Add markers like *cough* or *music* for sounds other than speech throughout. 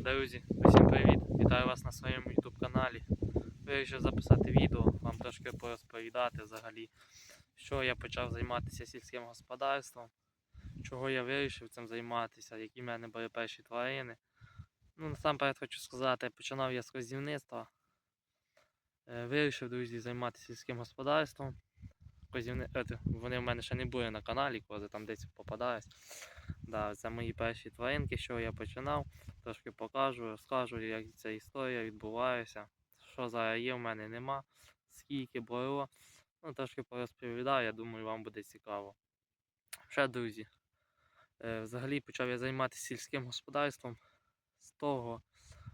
Друзі, усім привіт! Вітаю вас на своєму YouTube каналі. Вирішив записати відео, вам трошки порозповідати взагалі, що я почав займатися сільським господарством, чого я вирішив цим займатися, які в мене були перші тварини. Ну, насамперед хочу сказати, починав я з козівництва. Е, Вирішив, друзі, займатися сільським господарством. Козівни... Вони в мене ще не були на каналі, коли там десь попадаюсь. Да, це мої перші тваринки, що я починав трошки покажу, розкажу, як ця історія відбувається, що зараз є, в мене нема, скільки було. Ну, трошки порозповідаю, я думаю, вам буде цікаво. Ще, друзі, е, взагалі почав я займатися сільським господарством з того,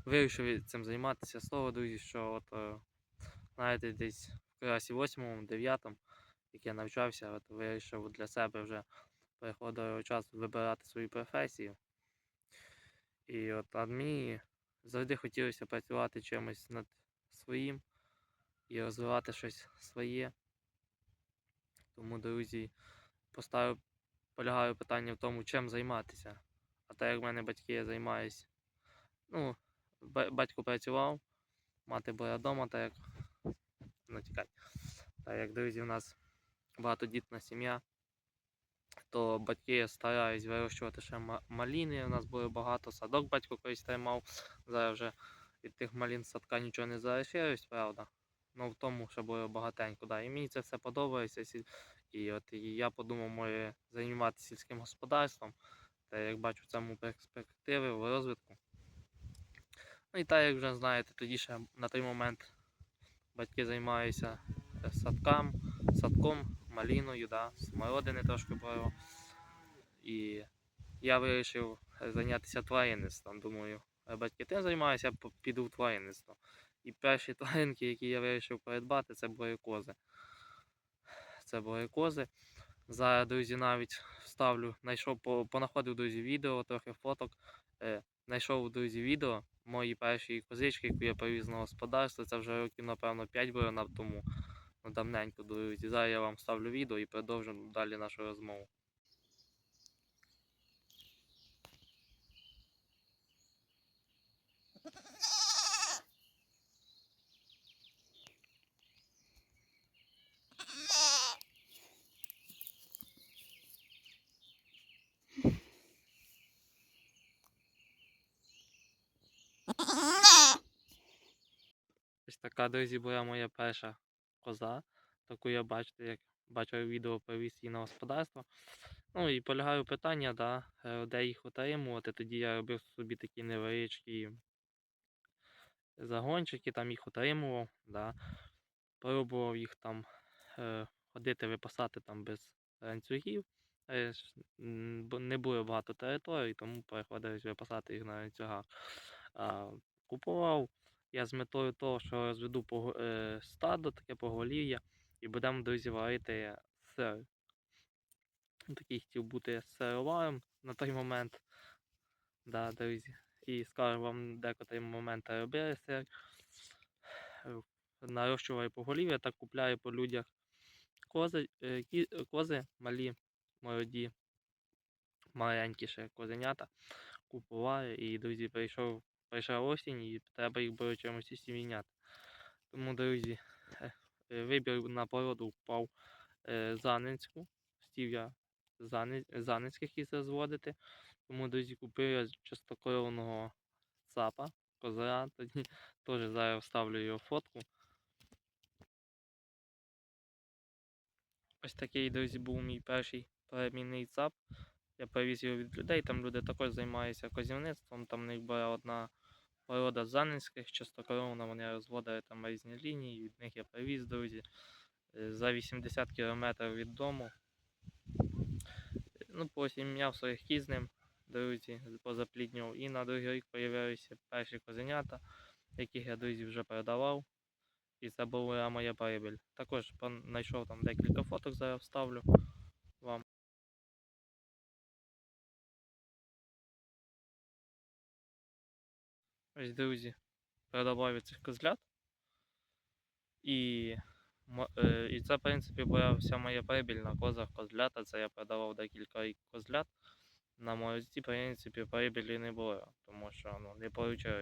вирішив цим займатися з того, друзі, що от, е, знаєте, десь в класі 8-9, як я навчався, от вирішив для себе вже приходив час вибирати свою професію. І от а мені завжди хотілося працювати чимось над своїм і розвивати щось своє. Тому, друзі, поставив, полягаю питання в тому, чим займатися. А так як в мене батьки я займаюсь, ну, батько працював, мати була вдома, так як ну, тікай. Так як друзі, у нас багатодітна сім'я, то батьки стараюсь вирощувати ще маліни. У нас було багато садок батько колись тримав. Зараз вже від тих малін садка нічого не залишилось, правда. Ну в тому, що було багатенько. Да. І мені це все подобається. І от і я подумав, може займатися сільським господарством. Та як бачу в цьому перспективи в розвитку. Ну і так, як вже знаєте, тоді ще на той момент батьки займаються е, садкам, садком, маліною, да, смородини трошки було. І я вирішив зайнятися тваринництвом. Думаю, е, батьки тим займаються, я піду в тваринництво. І перші *laughs* тваринки, які я вирішив придбати, це були кози. Це були. Зараз, друзі, навіть вставлю, знайшов, понаходив, друзі, відео, трохи фоток. Е, знайшов, друзі, відео мої перші козички, яку я привіз на господарство. Це вже років, напевно, 5 було тому. Ну, давненько, друзі. Зараз я вам ставлю відео і продовжимо далі нашу розмову. Ось така, друзі, була моя перша коза, таку я бачите, як бачив відео її на господарство. Ну і полягає питання, да, е, де їх утримувати. Тоді я робив собі такі невеличкі загончики, там їх утримував, да. пробував їх там е, ходити, випасати там без ланцюгів. Е, не було багато територій, тому приходилось випасати їх на ланцюгах. Купував я з метою того, що розведу е, стадо, таке поголів'я, і будемо, друзі, варити сир. Такий хотів бути сироваром на той момент. Да, друзі. І скажу вам декотрі моменти робили сир. Е, Нарощуваю поголів'я та купляю по людях кози, е, кози малі, молоді, маленькі ще козенята. Купуваю і, друзі, прийшов, прийшла осінь і треба їх було чимось осіміняти. Тому, друзі, е, *laughs* вибір на породу впав е, Занинську. Хотів я Зани- Занинських із розводити. Тому, друзі, купив я чистокровного цапа, козара. *laughs* Тоді теж зараз вставлю його фотку. Ось такий, друзі, був мій перший перемінний цап. Я привіз його від людей, там люди також займаються козівництвом, там в них була одна порода занинських, чистокровна, вони розводили там різні лінії, від них я привіз, друзі, е, за 80 км від дому. Ну, потім м'яв своїх кіз з ним, друзі, позапліднював. І на другий рік з'явилися перші козенята, яких я, друзі, вже продавав. І це була моя прибіль. Також знайшов там декілька фоток, зараз вставлю Ось, друзі, я цих козлят. І, е, і це, в принципі, була вся моя прибіль на козах козлята. Це я продавав декілька козлят. на молодці, в принципі, прибилі не було, тому що ну, не вийшло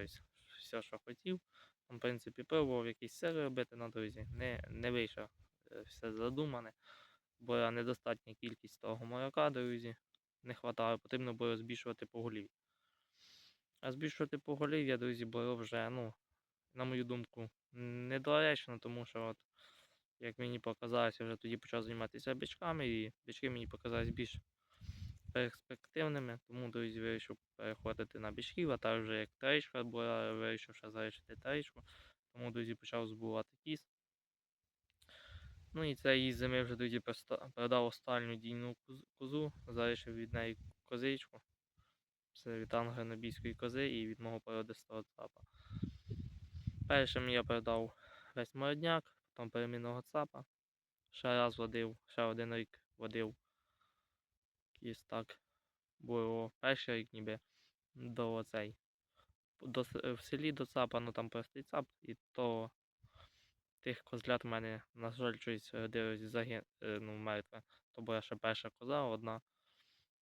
все, що хотів. В принципі, пробував якісь сири робити на друзі, не, не вийшло е, все задумане. Була недостатня кількість того молока, друзі. Не вистачало, потрібно було збільшувати поголів'я. А збільшувати поголів'я, друзі, було вже, ну, на мою думку, недоречно, тому що от, як мені показалося, вже тоді почав займатися бичками, і бички мені показались більш перспективними, тому, друзі, вирішив переходити на бичків, а також як трейшка була, вирішив ще залишити трейшку, тому, друзі, почав збувати кіс. Ну і цієї зими вже тоді продав останню дійну козу, залишив від неї козичку. Це від англо-нобійської кози і від мого породистого цапа. Першим я продав весь молодняк, потім перемінного цапа. Ще раз водив, ще один рік водив кіс так. Було перший рік ніби до оцей. До, в селі до цапа, ну там простий цап, і то тих козлят в мене, на жаль, щось родилось загин, е, ну, мертве. То була ще перша коза одна.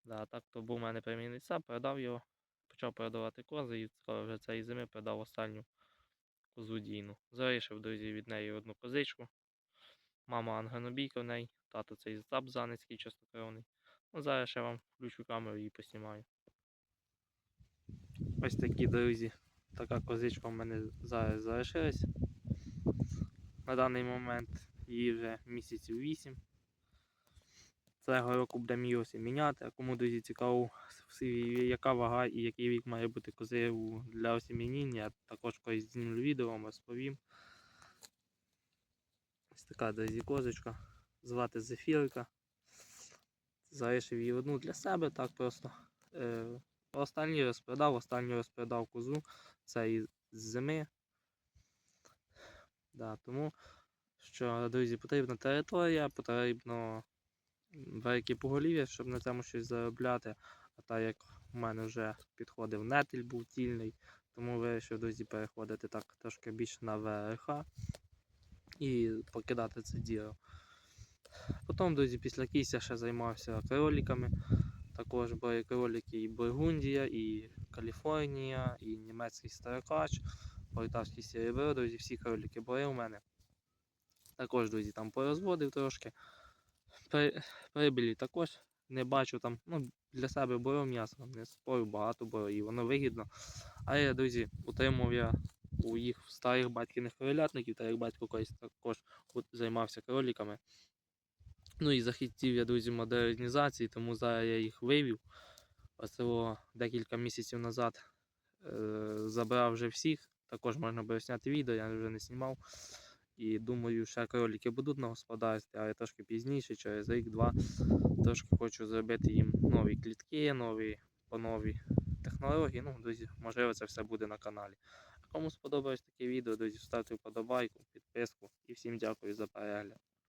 Да, так то був у мене перемінний цап, продав його, почав продавати кози і скоро вже цієї зими продав останню козу дійну. Залишив, друзі, від неї одну козичку. Мама ангенобійка в неї, тато цей цап занецький чистокровний. Ну, зараз ще вам включу камеру і поснімаю. Ось такі, друзі, така козичка в мене зараз залишилась. На даний момент їй вже місяців 8. Цього року буде мій осінь міняти. Кому друзі цікаво, яка вага і який вік має бути кози для осім'яніння, також колись знімлю відео вам розповім. Ось така друзі козочка. Звати Зефірка. Залишив її одну для себе, так просто. Е, останній розпродав, останній розпродав козу. Це із зими. Да, тому що, друзі, потрібна територія, потрібно велике поголів'я, щоб на цьому щось заробляти. А так як у мене вже підходив нетель був тільний, тому вирішив, друзі, переходити так трошки більше на ВРХ і покидати це діло. Потім, друзі, після кіся ще займався кроликами. Також були кролики і Бургундія, і Каліфорнія, і німецький старокач, полтавський серебро, друзі, всі кролики були у мене. Також, друзі, там порозводив трошки. При- Прибилі також не бачу там, ну, для себе боров м'ясо, не спорю, багато боров, і воно вигідно. Але я, друзі, утримував я у їх старих батьківних кролятників, та як батько колись також займався кроликами. Ну і захотів я, друзі, модернізації, тому зараз я їх вивів. Оце декілька місяців назад е, забрав вже всіх. Також можна було зняти відео, я вже не знімав. І думаю, ще кролики будуть на господарстві, але трошки пізніше, через рік-два, трошки хочу зробити їм нові клітки, нові по нові технології. Ну, друзі, можливо, це все буде на каналі. А кому сподобалось таке відео, друзі, ставте вподобайку, підписку і всім дякую за перегляд.